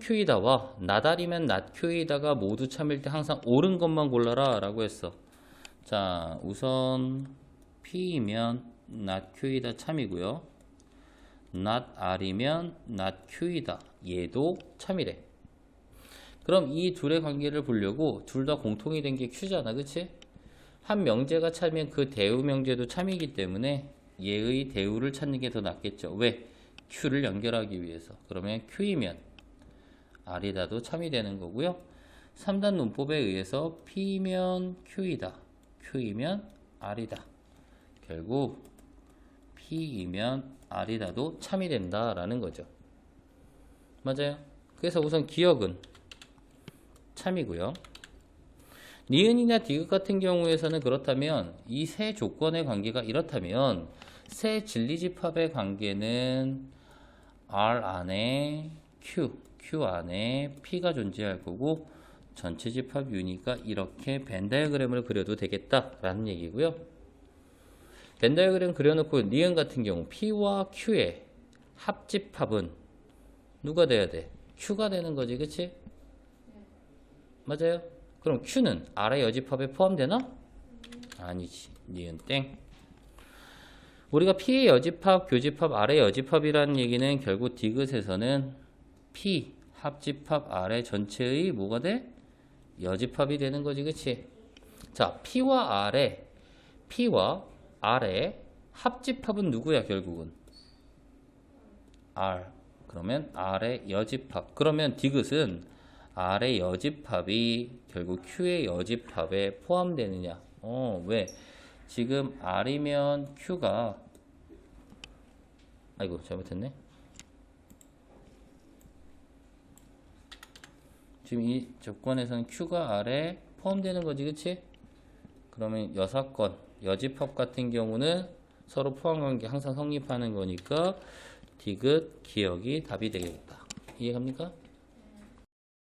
Q이다와 나달이면 not Q이다가 모두 참일 때 항상 옳은 것만 골라라 라고 했어. 자, 우선 P이면 Q이다 참이고요. not R이면 not Q이다. 얘도 참이래. 그럼 이 둘의 관계를 보려고 둘 다 공통이 된 게 Q잖아. 그치? 한 명제가 참이면 그 대우 명제도 참이기 때문에 얘의 대우를 찾는 게 더 낫겠죠. 왜? Q를 연결하기 위해서. 그러면 Q이면 R이다도 참이 되는 거고요. 3단 논법에 의해서 P면 Q이다. Q이면 R이다. 결국 P이면 R이다도 참이 된다라는 거죠. 맞아요. 그래서 우선 기억은 참이고요. 니은이나 디귿 같은 경우에서는 그렇다면 이 세 조건의 관계가 이렇다면 세 진리집합의 관계는 R 안에 Q, Q 안에 P가 존재할 거고 전체 집합 유니가 이렇게 벤 다이어그램을 그려도 되겠다라는 얘기고요. 벤 다이어그램 그려놓고 니은 같은 경우 P와 Q의 합집합은 누가 돼야 돼? Q가 되는 거지, 그치? 맞아요? 그럼 Q는 R의 여집합에 포함되나? 아니지. 니은 땡. 우리가 P의 여집합, 교집합, R의 여집합이라는 얘기는 결국 디귿에서는 P 합집합 R의 전체의 뭐가 돼? 여집합이 되는 거지, 그치? 자, P와 R의 P와 R의 합집합은 누구야, 결국은? R. 그러면 R의 여집합. 그러면 디귿은 R의 여집합이 결국 Q의 여집합에 포함되느냐? 어, 왜? 지금 R이면 Q가 아이고 잘못했네. 지금 이 조건에서는 Q가 R에 포함되는 거지, 그치? 그러면 여사건, 여집합 같은 경우는 서로 포함관계 항상 성립하는 거니까 디귿 기억이 답이 되겠다. 이해갑니까?